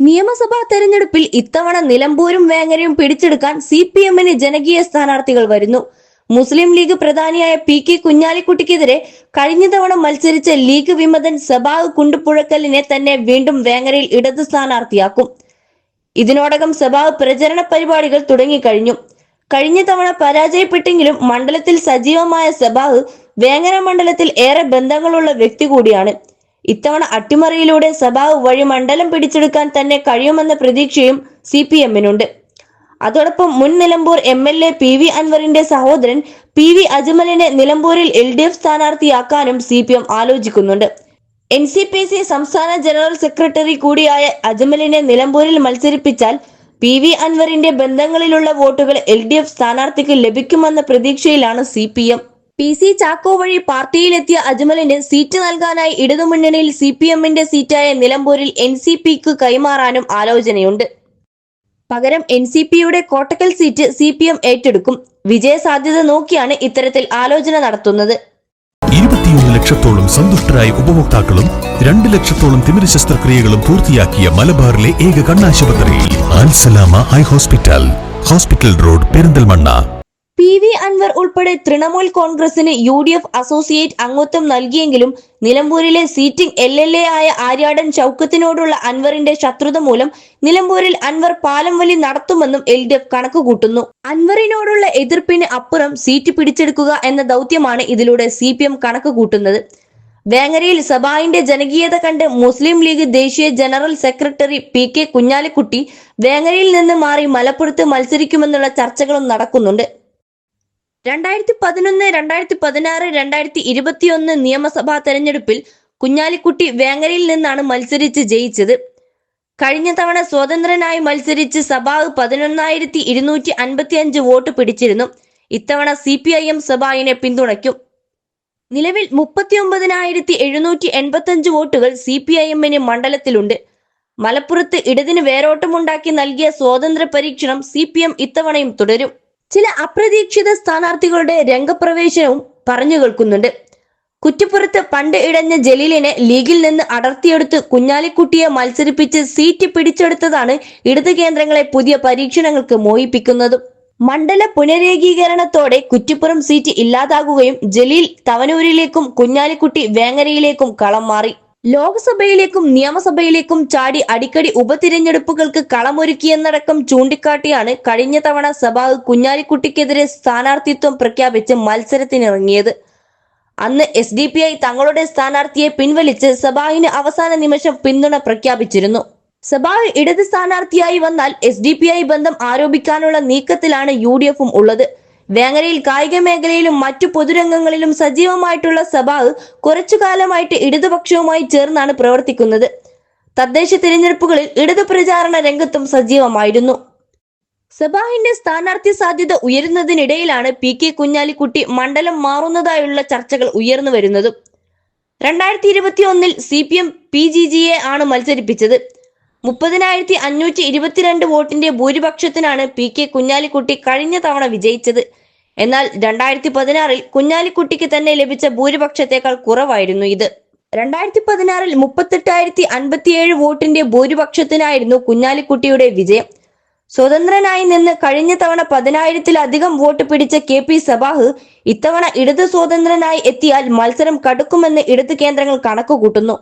നിയമസഭാ തെരഞ്ഞെടുപ്പിൽ ഇത്തവണ നിലമ്പൂരും വേങ്ങരയും പിടിച്ചെടുക്കാൻ സി പി എമ്മിന് ജനകീയ സ്ഥാനാർത്ഥികൾ വരുന്നു. മുസ്ലിം ലീഗ് പ്രധാനിയായ പി കെ കുഞ്ഞാലിക്കുട്ടിക്കെതിരെ കഴിഞ്ഞ തവണ മത്സരിച്ച ലീഗ് വിമതൻ സബാഹ് കുണ്ടുപുഴക്കലിനെ തന്നെ വീണ്ടും വേങ്ങരയിൽ ഇടത് സ്ഥാനാർത്ഥിയാക്കും. ഇതിനോടകം സബാഗ് പ്രചരണ പരിപാടികൾ തുടങ്ങിക്കഴിഞ്ഞു. കഴിഞ്ഞ തവണ പരാജയപ്പെട്ടെങ്കിലും മണ്ഡലത്തിൽ സജീവമായ സബാഹ് വേങ്ങര മണ്ഡലത്തിൽ ഏറെ ബന്ധങ്ങളുള്ള വ്യക്തി കൂടിയാണ്. ഇത്തവണ അട്ടിമറിയിലൂടെ സഭാവ് വഴി മണ്ഡലം പിടിച്ചെടുക്കാൻ തന്നെ കഴിയുമെന്ന പ്രതീക്ഷയും സി പി എമ്മിനുണ്ട്. അതോടൊപ്പം മുൻ Nilambur M L A P V അൻവറിന്റെ സഹോദരൻ പി വി അജ്മലിനെ നിലമ്പൂരിൽ എൽ ഡി എഫ് സ്ഥാനാർത്ഥിയാക്കാനും സി പി എം ആലോചിക്കുന്നുണ്ട്. എൻ സി പി സി സംസ്ഥാന ജനറൽ സെക്രട്ടറി കൂടിയായ അജ്മലിനെ നിലമ്പൂരിൽ മത്സരിപ്പിച്ചാൽ പി വി അൻവറിന്റെ ബന്ധങ്ങളിലുള്ള വോട്ടുകൾ എൽ ഡി എഫ് സ്ഥാനാർത്ഥിക്ക് ലഭിക്കുമെന്ന പ്രതീക്ഷയിലാണ് C P M. P C Chacko വഴി പാർട്ടിയിലെത്തിയ അജ്മലിന് സീറ്റ് നൽകാനായി ഇടതുമുന്നണിയിൽ സി പി എമ്മിന്റെ സീറ്റായ നിലമ്പൂരിൽ എൻ സി പിക്ക് കൈമാറാനും ആലോചനയുണ്ട്. പകരം എൻ സി പിയുടെ Kottakkal seat C P M ഏറ്റെടുക്കും. വിജയസാധ്യത നോക്കിയാണ് ഇത്തരത്തിൽ ആലോചന നടത്തുന്നത്. ഇരുപത്തിയൊന്ന് ലക്ഷത്തോളം സന്തുഷ്ടരായ ഉപഭോക്താക്കളും രണ്ട് ലക്ഷത്തോളം തിമിര ശസ്ത്രക്രിയകളും പൂർത്തിയാക്കിയ മലബാറിലെ ഏക കണ്ണാശുപത്രി eye hospital. Hospital road Perinthalmanna. P V Anvar ഉൾപ്പെടെ തൃണമൂൽ കോൺഗ്രസിന് യു ഡി എഫ് അസോസിയേറ്റ് അംഗത്വം നൽകിയെങ്കിലും നിലമ്പൂരിലെ സീറ്റിംഗ് എൽ എൽ എ ആയ ആര്യാടൻ ചൌക്കത്തിനോടുള്ള അൻവറിന്റെ ശത്രുത മൂലം നിലമ്പൂരിൽ അൻവർ പാലം വലി നടത്തുമെന്നും എൽ ഡി എഫ് കണക്കുകൂട്ടുന്നു. അൻവറിനോടുള്ള എതിർപ്പിന് അപ്പുറം സീറ്റ് പിടിച്ചെടുക്കുക എന്ന ദൗത്യമാണ് ഇതിലൂടെ സി പി എം കണക്ക് കൂട്ടുന്നത് വേങ്ങരയിൽ സഭായിന്റെ ജനകീയത കണ്ട് മുസ്ലിം ലീഗ് ദേശീയ general secretary P K Kunhalikutty വേങ്ങരയിൽ നിന്ന് മാറി മലപ്പുറത്ത് മത്സരിക്കുമെന്നുള്ള ചർച്ചകളും നടക്കുന്നുണ്ട്. രണ്ടായിരത്തി പതിനൊന്ന് രണ്ടായിരത്തി പതിനാറ് രണ്ടായിരത്തി ഇരുപത്തിയൊന്ന് നിയമസഭാ തെരഞ്ഞെടുപ്പിൽ കുഞ്ഞാലിക്കുട്ടി വേങ്ങരയിൽ നിന്നാണ് മത്സരിച്ച് ജയിച്ചത്. കഴിഞ്ഞ തവണ സ്വതന്ത്രനായി മത്സരിച്ച് സഭാവ് പതിനൊന്നായിരത്തി ഇരുന്നൂറ്റി അൻപത്തി അഞ്ച് വോട്ട് പിടിച്ചിരുന്നു. ഇത്തവണ സി പി ഐ എം സഭായിനെ പിന്തുണയ്ക്കും. നിലവിൽ മുപ്പത്തിയൊമ്പതിനായിരത്തി എഴുന്നൂറ്റി എൺപത്തി അഞ്ച് വോട്ടുകൾ സി പി ഐ എമ്മിന് മണ്ഡലത്തിലുണ്ട്. മലപ്പുറത്ത് ഇടതിന് വേരോട്ടമുണ്ടാക്കി നൽകിയ സ്വാതന്ത്ര്യ പരീക്ഷണം സി പി എം ഇത്തവണയും തുടരും. ചില അപ്രതീക്ഷിത സ്ഥാനാർത്ഥികളുടെ രംഗപ്രവേശനവും പറഞ്ഞു കേൾക്കുന്നുണ്ട്. കുറ്റിപ്പുറത്ത് പണ്ട് ഇടഞ്ഞ ജലീലിനെ ലീഗിൽ നിന്ന് അടർത്തിയെടുത്ത് കുഞ്ഞാലിക്കുട്ടിയെ മത്സരിപ്പിച്ച് സീറ്റ് പിടിച്ചെടുത്തതാണ് ഇടത് കേന്ദ്രങ്ങളെ പുതിയ പരീക്ഷണങ്ങൾക്ക് മോഹിപ്പിക്കുന്നതും. മണ്ഡല പുനരേകീകരണത്തോടെ കുറ്റിപ്പുറം സീറ്റ് ഇല്ലാതാകുകയും ജലീൽ തവനൂരിലേക്കും കുഞ്ഞാലിക്കുട്ടി വേങ്ങരയിലേക്കും കളം മാറി. ലോക്സഭയിലേക്കും നിയമസഭയിലേക്കും ചാടി അടിക്കടി ഉപതിരഞ്ഞെടുപ്പുകൾക്ക് കളമൊരുക്കിയെന്നടക്കം ചൂണ്ടിക്കാട്ടിയാണ് കഴിഞ്ഞ തവണ സഭ കുഞ്ഞാലിക്കുട്ടിക്കെതിരെ സ്ഥാനാർത്ഥിത്വം പ്രഖ്യാപിച്ച് മത്സരത്തിനിറങ്ങിയത്. അന്ന് എസ് ഡി പി ഐ തങ്ങളുടെ സ്ഥാനാർത്ഥിയെ പിൻവലിച്ച് സഭാഹിന് അവസാന നിമിഷം പിന്തുണ പ്രഖ്യാപിച്ചിരുന്നു. സബാഹ് ഇടത് സ്ഥാനാർത്ഥിയായി വന്നാൽ എസ് ഡി പി ഐ ബന്ധം ആരോപിക്കാനുള്ള നീക്കത്തിലാണ് യു ഡി എഫും ഉള്ളത്. വേങ്ങരയിൽ കായിക മേഖലയിലും മറ്റു പൊതുരംഗങ്ങളിലും സജീവമായിട്ടുള്ള സബാവ് കുറച്ചു കാലമായിട്ട് ഇടതുപക്ഷവുമായി ചേർന്നാണ് പ്രവർത്തിക്കുന്നത്. തദ്ദേശ തിരഞ്ഞെടുപ്പുകളിൽ ഇടതു പ്രചാരണ രംഗത്തും സജീവമായിരുന്നു. സബാഹിന്റെ സ്ഥാനാർത്ഥി സാധ്യത ഉയരുന്നതിനിടയിലാണ് പി കെ കുഞ്ഞാലിക്കുട്ടി മണ്ഡലം മാറുന്നതായുള്ള ചർച്ചകൾ ഉയർന്നു വരുന്നതും രണ്ടായിരത്തി ഇരുപത്തി ഒന്നിൽ C P M P G ജിയെ ആണ് മത്സരിപ്പിച്ചത്. മുപ്പതിനായിരത്തി അഞ്ഞൂറ്റി ഇരുപത്തിരണ്ട് വോട്ടിന്റെ ഭൂരിപക്ഷത്തിനാണ് പി കെ കുഞ്ഞാലിക്കുട്ടി കഴിഞ്ഞ തവണ വിജയിച്ചത്. എന്നാൽ രണ്ടായിരത്തി പതിനാറിൽ കുഞ്ഞാലിക്കുട്ടിക്ക് തന്നെ ലഭിച്ച ഭൂരിപക്ഷത്തേക്കാൾ കുറവായിരുന്നു ഇത്. രണ്ടായിരത്തി പതിനാറിൽ മുപ്പത്തെട്ടായിരത്തി അൻപത്തിയേഴ് വോട്ടിന്റെ ഭൂരിപക്ഷത്തിനായിരുന്നു കുഞ്ഞാലിക്കുട്ടിയുടെ വിജയം. സ്വതന്ത്രനായി നിന്ന് കഴിഞ്ഞ തവണ പതിനായിരത്തിലധികം വോട്ട് പിടിച്ച കെ പി സബാഹ് ഇത്തവണ ഇടത് സ്വതന്ത്രനായി എത്തിയാൽ മത്സരം കടുക്കുമെന്ന് ഇടത് കേന്ദ്രങ്ങൾ കണക്കുകൂട്ടുന്നു.